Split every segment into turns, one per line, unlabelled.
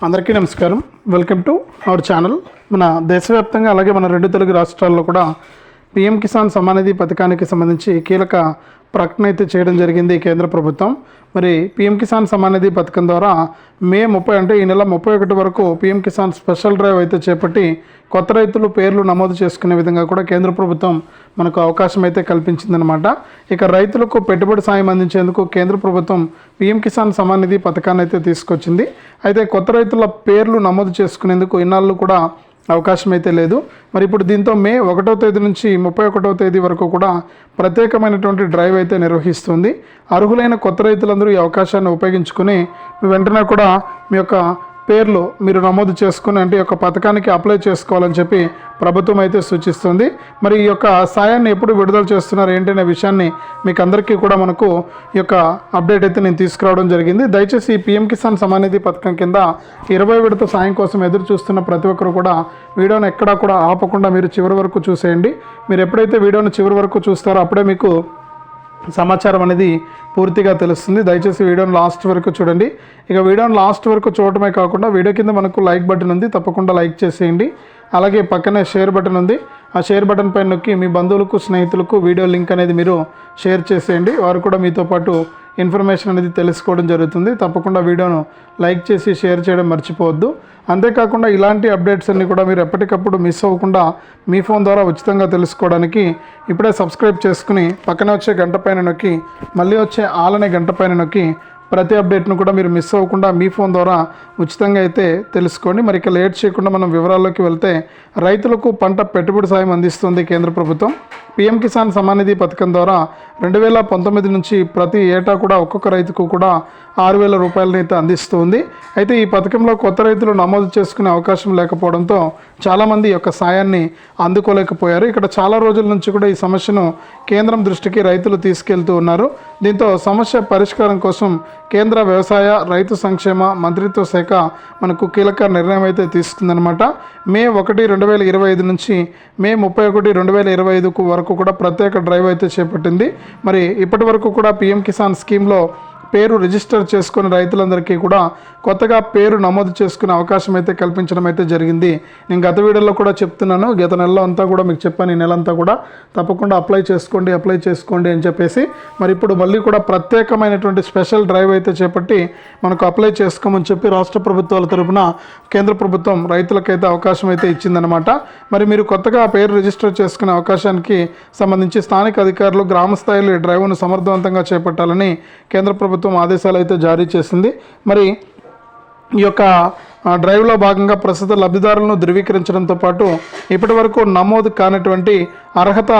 అందరికీ నమస్కారం. Welcome to our channel మన దేశవ్యాప్తంగా అలాగే మన రెండు తెలుగు రాష్ట్రాల్లో కూడా పిఎం కిసాన్ సమానిధి పథకానికి సంబంధించి కీలక ప్రకటన అయితే చేయడం జరిగింది కేంద్ర ప్రభుత్వం. మరి పిఎం కిసాన్ సమానిధి పథకం ద్వారా మే ముప్పై అంటే ఈ నెల ముప్పై ఒకటి వరకు పిఎం కిసాన్ స్పెషల్ డ్రైవ్ అయితే చేపట్టి కొత్త రైతులు పేర్లు నమోదు చేసుకునే విధంగా కూడా కేంద్ర ప్రభుత్వం మనకు అవకాశం అయితే కల్పించిందనమాట ఇక రైతులకు పెట్టుబడి సాయం అందించేందుకు కేంద్ర ప్రభుత్వం పిఎం కిసాన్ సమాన్ నిధి పథకాన్ని అయితే తీసుకొచ్చింది. అయితే కొత్త రైతుల పేర్లు నమోదు చేసుకునేందుకు ఇన్నాళ్ళు కూడా అవకాశం అయితే లేదు. మరి ఇప్పుడు దీంతో మే ఒకటో తేదీ నుంచి ముప్పై ఒకటో తేదీ వరకు కూడా ప్రత్యేకమైనటువంటి డ్రైవ్ అయితే నిర్వహిస్తుంది. అర్హులైన కొత్త రైతులందరూ ఈ అవకాశాన్ని ఉపయోగించుకుని వెంటనే కూడా మీ యొక్క పేర్లు మీరు నమోదు చేసుకుని అంటే ఈ యొక్క పథకానికి అప్లై చేసుకోవాలని చెప్పి ప్రభుత్వం అయితే సూచిస్తుంది. మరి ఈ యొక్క సాయాన్ని ఎప్పుడు విడుదల చేస్తున్నారు ఏంటనే విషయాన్ని మీకు అందరికీ కూడా మనకు ఈ యొక్క అప్డేట్ అయితే నేను తీసుకురావడం జరిగింది. దయచేసి ఈ పిఎం కిసాన్ సమానిధి పథకం కింద ఇరవై విడత సాయం కోసం ఎదురు చూస్తున్న ప్రతి ఒక్కరు కూడా వీడియోను ఎక్కడా కూడా ఆపకుండా మీరు చివరి వరకు చూసేయండి. మీరు ఎప్పుడైతే వీడియోను చివరి వరకు చూస్తారో అప్పుడే మీకు సమాచారం అనేది పూర్తిగా తెలుస్తుంది. దయచేసి వీడియోని లాస్ట్ వరకు చూడండి. ఇక వీడియోని లాస్ట్ వరకు చూడటమే కాకుండా వీడియో కింద మనకు లైక్ బటన్ ఉంది. తప్పకుండా లైక్ చేసేయండి. అలాగే పక్కనే షేర్ బటన్ ఉంది. ఆ షేర్ బటన్ పైన నొక్కి మీ బంధువులకు స్నేహితులకు వీడియో లింక్ అనేది మీరు షేర్ చేసేయండి. వారు కూడా మీతో పాటు ఇన్ఫర్మేషన్ అనేది తెలుసుకోవడం జరుగుతుంది. తప్పకుండా వీడియోను లైక్ చేసి షేర్ చేయడం మర్చిపోవద్దు. అంతేకాకుండా ఇలాంటి అప్డేట్స్ అన్ని కూడా మీరు ఎప్పటికప్పుడు మిస్ అవ్వకుండా మీ ఫోన్ ద్వారా ఉచితంగా తెలుసుకోవడానికి ఇప్పుడే సబ్స్క్రైబ్ చేసుకుని పక్కన వచ్చే గంట పైన నొక్కి మళ్ళీ వచ్చే ఆలనే గంట పైన నొక్కి ప్రతి అప్డేట్ను కూడా మీరు మిస్ అవ్వకుండా మీ ఫోన్ ద్వారా ఉచితంగా అయితే తెలుసుకోండి. మరి ఇక లేట్ చేయకుండా మనం వివరాల్లోకి వెళ్తే రైతులకు పంట పెట్టుబడి సాయం అందిస్తుంది కేంద్ర ప్రభుత్వం. పిఎం కిసాన్ సమానిధి పథకం ద్వారా రెండు వేల పంతొమ్మిది నుంచి ప్రతి ఏటా కూడా ఒక్కొక్క రైతుకు కూడా ఆరు వేల రూపాయలని అయితే అందిస్తుంది. అయితే ఈ పథకంలో కొత్త రైతులు నమోదు చేసుకునే అవకాశం లేకపోవడంతో చాలామంది యొక్క సాయాన్ని అందుకోలేకపోయారు. ఇక్కడ చాలా రోజుల నుంచి కూడా ఈ సమస్యను కేంద్రం దృష్టికి రైతులు తీసుకెళ్తూ ఉన్నారు. దీంతో సమస్య పరిష్కారం కోసం కేంద్ర వ్యవసాయ రైతు సంక్షేమ మంత్రిత్వ శాఖ మనకు కీలక నిర్ణయం అయితే తీసుకుందనమాట మే ఒకటి రెండు వేల ఇరవై ఐదు నుంచి మే ముప్పై ఒకటి రెండు వేల ఇరవై ఐదుకు వరకు కూడా ప్రత్యేక డ్రైవ్ అయితే చేపట్టింది. మరి ఇప్పటి వరకు కూడా పిఎం కిసాన్ స్కీమ్లో పేరు రిజిస్టర్ చేసుకున్న రైతులందరికీ కూడా కొత్తగా పేరు నమోదు చేసుకునే అవకాశం అయితే కల్పించడం అయితే జరిగింది. నేను గత వీడియోలో కూడా చెప్తున్నాను. గత నెలలో అంతా కూడా మీకు చెప్పాను. ఈ నెలంతా కూడా తప్పకుండా అప్లై చేసుకోండి అప్లై చేసుకోండి అని చెప్పేసి. మరి ఇప్పుడు మళ్ళీ కూడా ప్రత్యేకమైనటువంటి స్పెషల్ డ్రైవ్ అయితే చేపట్టి మనకు అప్లై చేసుకోమని చెప్పి రాష్ట్ర ప్రభుత్వాల తరపున కేంద్ర ప్రభుత్వం రైతులకైతే అవకాశం అయితే ఇచ్చిందనమాట మరి మీరు కొత్తగా పేరు రిజిస్టర్ చేసుకునే అవకాశానికి సంబంధించి స్థానిక అధికారులు గ్రామ స్థాయిలో ఈ డ్రైవ్ను సమర్థవంతంగా చేపట్టాలని కేంద్ర ప్రభుత్వం ప్రభుత్వం ఆదేశాలు అయితే జారీ చేసింది. మరి ఈ యొక్క డ్రైవ్లో భాగంగా ప్రస్తుత లబ్ధిదారులను ధృవీకరించడంతో పాటు ఇప్పటి వరకు నమోదు కానటువంటి అర్హత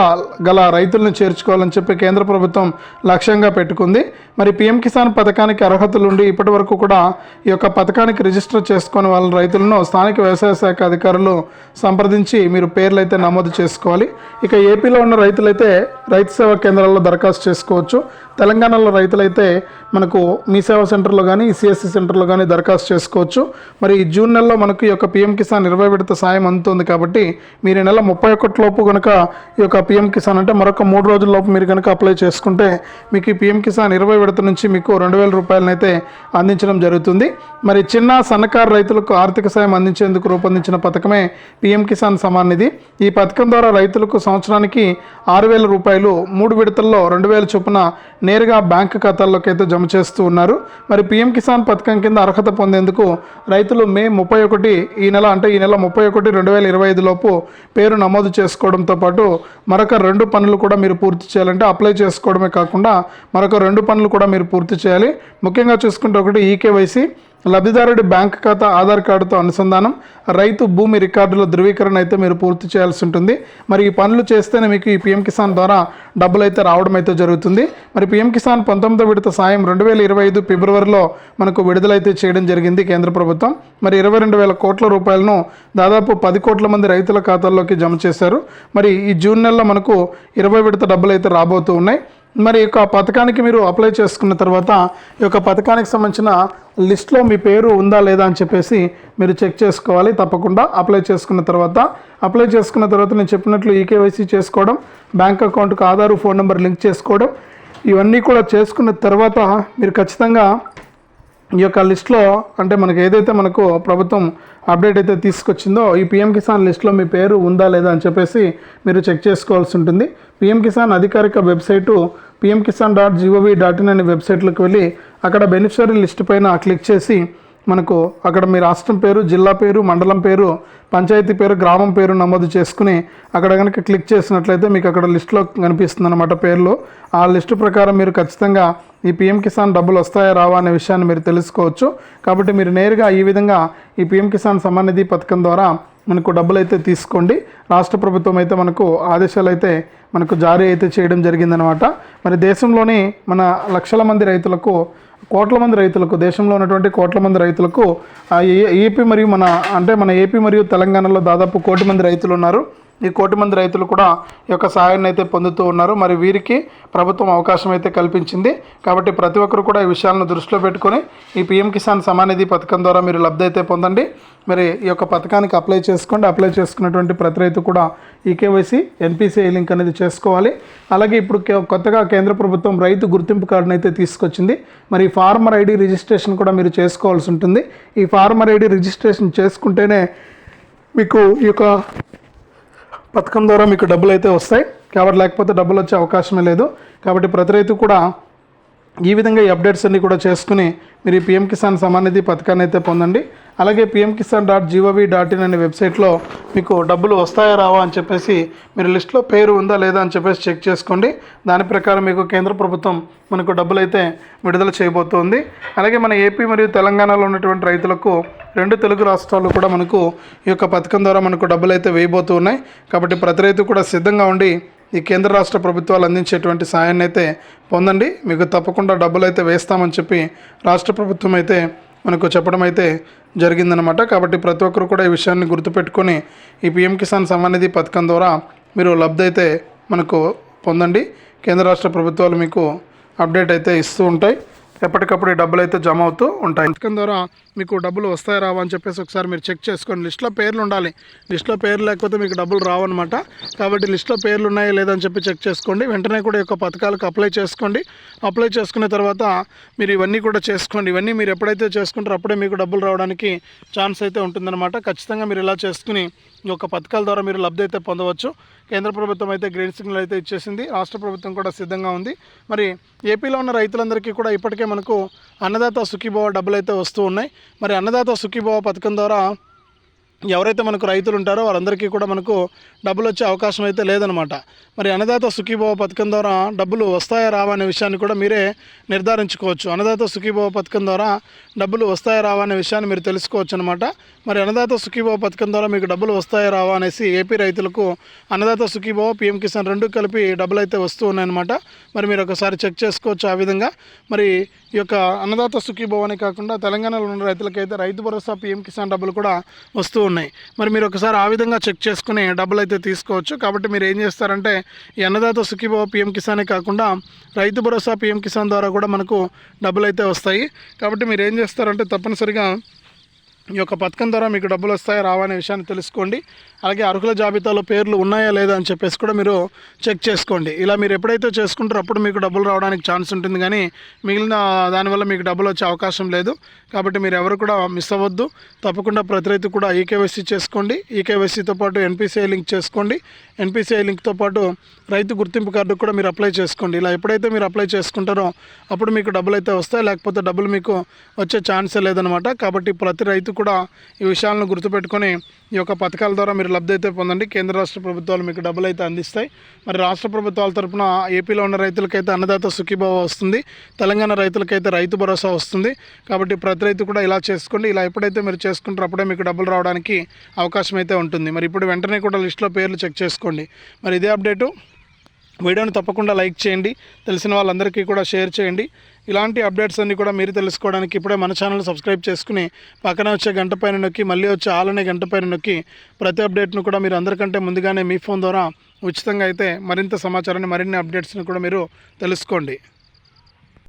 గల రైతులను చేర్చుకోవాలని చెప్పి కేంద్ర ప్రభుత్వం లక్ష్యంగా పెట్టుకుంది. మరి పిఎం కిసాన్ పథకానికి అర్హతలుండి ఇప్పటి వరకు కూడా ఈ యొక్క పథకానికి రిజిస్టర్ చేసుకుని వాళ్ళ రైతులను స్థానిక వ్యవసాయ శాఖ అధికారులు సంప్రదించి మీరు పేర్లు అయితే నమోదు చేసుకోవాలి. ఇక ఏపీలో ఉన్న రైతులైతే రైతు సేవా కేంద్రాల్లో దరఖాస్తు చేసుకోవచ్చు. తెలంగాణలో రైతులైతే మనకు మీ సేవా సెంటర్లో కానీ సిఎస్సి సెంటర్లో కానీ దరఖాస్తు చేసుకోవచ్చు. మరి ఈ జూన్ నెలలో మనకు ఈ యొక్క పిఎం కిసాన్ ఇరవై విడత సాయం అందుతుంది కాబట్టి మీరు ఈ నెల ముప్పై ఒకటి లోపు కనుక ఈ యొక్క పిఎం కిసాన్ అంటే మరొక మూడు రోజుల లోపు మీరు కనుక అప్లై చేసుకుంటే మీకు ఈ పిఎం కిసాన్ ఇరవై విడత నుంచి మీకు రెండు వేల రూపాయలనైతే అందించడం జరుగుతుంది. మరి చిన్న సన్నకారు రైతులకు ఆర్థిక సాయం అందించేందుకు రూపొందించిన పథకమే పిఎం కిసాన్ సమాన్ నిధి. ఈ పథకం ద్వారా రైతులకు సంవత్సరానికి ఆరు వేల రూపాయలు మూడు విడతల్లో రెండు వేల చొప్పున నేరుగా బ్యాంకు ఖాతాల్లోకి అయితే జమ చేస్తూ ఉన్నారు. మరి పీఎం కిసాన్ పథకం కింద అర్హత పొందేందుకు రైతులు మే ముప్పై ఒకటి ఈ నెల అంటే ఈ నెల ముప్పై ఒకటి రెండు వేల ఇరవై ఐదు లోపు పేరు నమోదు చేసుకోవడంతో పాటు మరొక రెండు పనులు కూడా మీరు పూర్తి చేయాలంటే అప్లై చేసుకోవడమే కాకుండా మరొక రెండు పనులు కూడా మీరు పూర్తి చేయాలి. ముఖ్యంగా చూసుకుంటే ఒకటి ఈకేవైసీ లబ్ధిదారుడి బ్యాంక్ ఖాతా ఆధార్ కార్డుతో అనుసంధానం. రైతు భూమి రికార్డుల ధృవీకరణ అయితే మీరు పూర్తి చేయాల్సి ఉంటుంది. మరి ఈ పనులు చేస్తేనే మీకు ఈ పిఎం కిసాన్ ద్వారా డబ్బులు అయితే రావడం అయితే జరుగుతుంది. మరి పిఎం కిసాన్ పంతొమ్మిదో విడత సాయం రెండు వేల ఇరవై ఐదు ఫిబ్రవరిలో మనకు విడుదలైతే చేయడం జరిగింది కేంద్ర ప్రభుత్వం. మరి ఇరవై రెండు వేల కోట్ల రూపాయలను దాదాపు పది కోట్ల మంది రైతుల ఖాతాల్లోకి జమ చేశారు. మరి ఈ జూన్ నెలలో మనకు ఇరవై విడత డబ్బులు అయితే రాబోతూ ఉన్నాయి. మరి ఈ యొక్క పథకానికి మీరు అప్లై చేసుకున్న తర్వాత ఈ యొక్క పథకానికి సంబంధించిన లిస్ట్లో మీ పేరు ఉందా లేదా అని చెప్పేసి మీరు చెక్ చేసుకోవాలి. తప్పకుండా అప్లై చేసుకున్న తర్వాత అప్లై చేసుకున్న తర్వాత నేను చెప్పినట్లు ఈకేవైసీ చేసుకోవడం బ్యాంక్ అకౌంట్కి ఆధార్ ఫోన్ నెంబర్ లింక్ చేసుకోవడం ఇవన్నీ కూడా చేసుకున్న తర్వాత మీరు ఖచ్చితంగా ఈ యొక్క లిస్ట్లో అంటే మనకు ఏదైతే మనకు ప్రభుత్వం అప్డేట్ అయితే తీసుకొచ్చిందో ఈ పిఎం కిసాన్ లిస్ట్లో మీ పేరు ఉందా లేదా అని చెప్పేసి మీరు చెక్ చేసుకోవాల్సి ఉంటుంది. పిఎం కిసాన్ అధికారిక website PM Kisan dot G O V dot in అనే వెబ్సైట్లోకి వెళ్ళి అక్కడ బెనిఫిషరీ లిస్ట్ పైన క్లిక్ చేసి మనకు అక్కడ మీ రాష్ట్రం పేరు జిల్లా పేరు మండలం పేరు పంచాయతీ పేరు గ్రామం పేరు నమోదు చేసుకుని అక్కడ కనుక క్లిక్ చేసినట్లయితే మీకు అక్కడ లిస్ట్లో కనిపిస్తుంది అనమాట పేర్లు. ఆ లిస్టు ప్రకారం మీరు ఖచ్చితంగా ఈ పిఎం కిసాన్ డబ్బులు వస్తాయా రావా అనే విషయాన్ని మీరు తెలుసుకోవచ్చు. కాబట్టి మీరు నేరుగా ఈ విధంగా ఈ పిఎం కిసాన్ సమానిధి నిధి పథకం ద్వారా మనకు డబ్బులు అయితే తీసుకోండి. రాష్ట్ర ప్రభుత్వం అయితే మనకు ఆదేశాలు అయితే మనకు జారీ అయితే చేయడం జరిగిందనమాట. మరి దేశంలోని మన లక్షల మంది రైతులకు కోట్ల మంది రైతులకు దేశంలో ఉన్నటువంటి కోట్ల మంది రైతులకు ఏపీ మరియు మన అంటే మన ఏపీ మరియు తెలంగాణలో దాదాపు కోటి మంది రైతులు ఉన్నారు. ఈ కోటి మంది రైతులు కూడా ఈ యొక్క సహాయాన్ని అయితే పొందుతూ ఉన్నారు. మరి వీరికి ప్రభుత్వం అవకాశం అయితే కల్పించింది. కాబట్టి ప్రతి ఒక్కరు కూడా ఈ విషయాలను దృష్టిలో పెట్టుకొని ఈ పిఎం కిసాన్ సమానిధి పథకం ద్వారా మీరు లబ్ధి అయితే పొందండి. మరి ఈ యొక్క పథకానికి అప్లై చేసుకోండి. అప్లై చేసుకున్నటువంటి ప్రతి రైతు కూడా ఈ కేవైసీ ఎన్పిసిఐ లింక్ అనేది చేసుకోవాలి. అలాగే ఇప్పుడు కే- కొత్తగా కేంద్ర ప్రభుత్వం రైతు గుర్తింపు కార్డును అయితే తీసుకొచ్చింది. మరి ఈ ఫార్మర్ ఐడి రిజిస్ట్రేషన్ కూడా మీరు చేసుకోవాల్సి ఉంటుంది. ఈ ఫార్మర్ ఐడి రిజిస్ట్రేషన్ చేసుకుంటేనే మీకు ఈ యొక్క పథకం ద్వారా మీకు డబ్బులు అయితే వస్తాయి. కాబట్టి లేకపోతే డబ్బులు వచ్చే అవకాశమే లేదు. కాబట్టి ప్రతి రైతు కూడా ఈ విధంగా ఈ అప్డేట్స్ అన్నీ కూడా చేసుకుని మీరు ఈ పిఎం కిసాన్ సమాన్ నిధి పథకాన్ని అయితే పొందండి. అలాగే PM Kisan dot G O V dot in అనే వెబ్సైట్లో మీకు డబ్బులు వస్తాయా రావా అని చెప్పేసి మీరు లిస్ట్లో పేరు ఉందా లేదా అని చెప్పేసి చెక్ చేసుకోండి. దాని ప్రకారం మీకు కేంద్ర ప్రభుత్వం మనకు డబ్బులు అయితే విడుదల చేయబోతోంది. అలాగే మన ఏపీ మరియు తెలంగాణలో ఉన్నటువంటి రైతులకు రెండు తెలుగు రాష్ట్రాలు కూడా మనకు ఈ యొక్క పథకం ద్వారా మనకు డబ్బులు అయితే వేయబోతూ ఉన్నాయి కాబట్టి ప్రతి రైతు కూడా సిద్ధంగా ఉండి ఈ కేంద్ర రాష్ట్ర ప్రభుత్వాలు అందించేటువంటి సాయాన్ని అయితే పొందండి. మీకు తప్పకుండా డబ్బులు అయితే వేస్తామని చెప్పి రాష్ట్ర ప్రభుత్వం అయితే మనకు చెప్పడం అయితే జరిగిందనమాట కాబట్టి ప్రతి ఒక్కరు కూడా ఈ విషయాన్ని గుర్తుపెట్టుకొని ఈ పిఎం కిసాన్ సమ్మానిధి పథకం ద్వారా మీరు లబ్ధి అయితే మనకు పొందండి. కేంద్ర రాష్ట్ర ప్రభుత్వాలు మీకు అప్డేట్ అయితే ఇస్తూ ఉంటాయి. ఎప్పటికప్పుడు ఈ డబ్బులు అయితే జమ అవుతూ ఉంటాయి. పథకం ద్వారా మీకు డబ్బులు వస్తాయి రావా అని చెప్పేసి ఒకసారి మీరు చెక్ చేసుకోండి. లిస్ట్లో పేర్లు ఉండాలి. లిస్ట్లో పేర్లు లేకపోతే మీకు డబ్బులు రావన్నమాట. కాబట్టి లిస్ట్లో పేర్లు ఉన్నాయా లేదని చెప్పి చెక్ చేసుకోండి. వెంటనే కూడా ఈ యొక్క పథకాలకు అప్లై చేసుకోండి. అప్లై చేసుకున్న తర్వాత మీరు ఇవన్నీ కూడా చేసుకోండి. ఇవన్నీ మీరు ఎప్పుడైతే చేసుకుంటారో అప్పుడే మీకు డబ్బులు రావడానికి ఛాన్స్ అయితే ఉంటుందన్నమాట. ఖచ్చితంగా మీరు ఇలా చేసుకుని ఈ యొక్క పథకాల ద్వారా మీరు లబ్ధి అయితే పొందవచ్చు. కేంద్ర ప్రభుత్వం అయితే గ్రీన్ సిగ్నల్ అయితే ఇచ్చేసింది. రాష్ట్ర ప్రభుత్వం కూడా సిద్ధంగా ఉంది. మరి ఏపీలో ఉన్న రైతులందరికీ కూడా ఇప్పటికే మనకు అన్నదాత సుఖీభవ డబ్బులు అయితే వస్తూ ఉన్నాయి. మరి అన్నదాత సుఖీభవ పథకం ద్వారా ఎవరైతే మనకు రైతులు ఉంటారో వాళ్ళందరికీ కూడా మనకు డబ్బులు వచ్చే అవకాశం అయితే లేదనమాట మరి అన్నదాత సుఖీభవ పథకం ద్వారా డబ్బులు వస్తాయా రావా అనే విషయాన్ని కూడా మీరే నిర్ధారించుకోవచ్చు. అన్నదాత సుఖీభవ పథకం ద్వారా డబ్బులు వస్తాయా రావా అనే విషయాన్ని మీరు తెలుసుకోవచ్చు అనమాట మరి అన్నదాత సుఖీభావ పథకం ద్వారా మీకు డబ్బులు వస్తాయా రావా అనేసి ఏపీ రైతులకు అన్నదాత సుఖీభావ పిఎం కిసాన్ రెండు కలిపి డబ్బులు అయితే వస్తూ ఉన్నాయన్నమాట. మరి మీరు ఒకసారి చెక్ చేసుకోవచ్చు ఆ విధంగా. మరి ఈ యొక్క అన్నదాత సుఖీభవ అనే కాకుండా తెలంగాణలో ఉన్న రైతులకైతే రైతు భరోసా పిఎం కిసాన్ డబ్బులు కూడా వస్తూ ఉన్నాయి. మరి మీరు ఒకసారి ఆ విధంగా చెక్ చేసుకుని డబ్బులు అయితే తీసుకోవచ్చు. కాబట్టి మీరు ఏం చేస్తారంటే ఈ అన్నదాత సుఖీభావ పిఎం కిసానే కాకుండా రైతు భరోసా పిఎం కిసాన్ ద్వారా కూడా మనకు డబ్బులు అయితే వస్తాయి. కాబట్టి మీరు ఏం చేస్తారంటే తప్పనిసరిగా ఈ యొక్క పథకం ద్వారా మీకు డబ్బులు వస్తాయా రావా అనే విషయాన్ని తెలుసుకోండి. అలాగే అర్హుల జాబితాలో పేర్లు ఉన్నాయా లేదా అని చెప్పేసి కూడా మీరు చెక్ చేసుకోండి. ఇలా మీరు ఎప్పుడైతే చేసుకుంటారో అప్పుడు మీకు డబ్బులు రావడానికి ఛాన్స్ ఉంటుంది కానీ మిగిలిన దానివల్ల మీకు డబ్బులు వచ్చే అవకాశం లేదు. కాబట్టి మీరు ఎవరు కూడా మిస్ అవ్వద్దు. తప్పకుండా ప్రతి రైతు కూడా ఈకేవైసీ చేసుకోండి. ఈకేవైసీతో పాటు ఎన్పిసిఐ లింక్ చేసుకోండి. ఎన్పిసిఐ లింక్తో పాటు రైతు గుర్తింపు కార్డు కూడా మీరు అప్లై చేసుకోండి. ఇలా ఎప్పుడైతే మీరు అప్లై చేసుకుంటారో అప్పుడు మీకు డబ్బులు అయితే వస్తాయి. లేకపోతే డబ్బులు మీకు వచ్చే ఛాన్సే లేదనమాట కాబట్టి ప్రతి రైతు కూడా ఈ విషయాలను గుర్తుపెట్టుకొని ఈ యొక్క పథకాల ద్వారా మీరు లబ్ధి అయితే పొందండి. కేంద్ర రాష్ట్ర ప్రభుత్వాలు మీకు డబ్బులు అయితే అందిస్తాయి. మరి రాష్ట్ర ప్రభుత్వాల తరపున ఏపీలో ఉన్న రైతులకైతే అన్నదాత సుఖీభావ వస్తుంది. తెలంగాణ రైతులకైతే రైతు భరోసా వస్తుంది. కాబట్టి ప్రతి రైతు కూడా ఇలా చేసుకోండి. ఇలా ఎప్పుడైతే మీరు చేసుకుంటారో అప్పుడే మీకు డబ్బులు రావడానికి అవకాశం అయితే ఉంటుంది. మరి ఇప్పుడు వెంటనే కూడా లిస్ట్లో పేర్లు చెక్ చేసుకోండి. మరి ఇదే అప్డేటు. వీడియోని తప్పకుండా లైక్ చేయండి. తెలిసిన వాళ్ళందరికీ కూడా షేర్ చేయండి. ఇలాంటి అప్డేట్స్ అన్నీ కూడా మీరు తెలుసుకోవడానికి ఇప్పుడే మన ఛానల్ సబ్స్క్రైబ్ చేసుకుని పక్కన వచ్చే గంట పైన నొక్కి మళ్ళీ వచ్చే ఆలనే గంట పైన నొక్కి ప్రతి అప్డేట్ను కూడా మీరు అందరికంటే ముందుగానే మీ ఫోన్ ద్వారా ఉచితంగా అయితే మరింత సమాచారాన్ని మరిన్ని అప్డేట్స్ని కూడా మీరు తెలుసుకోండి.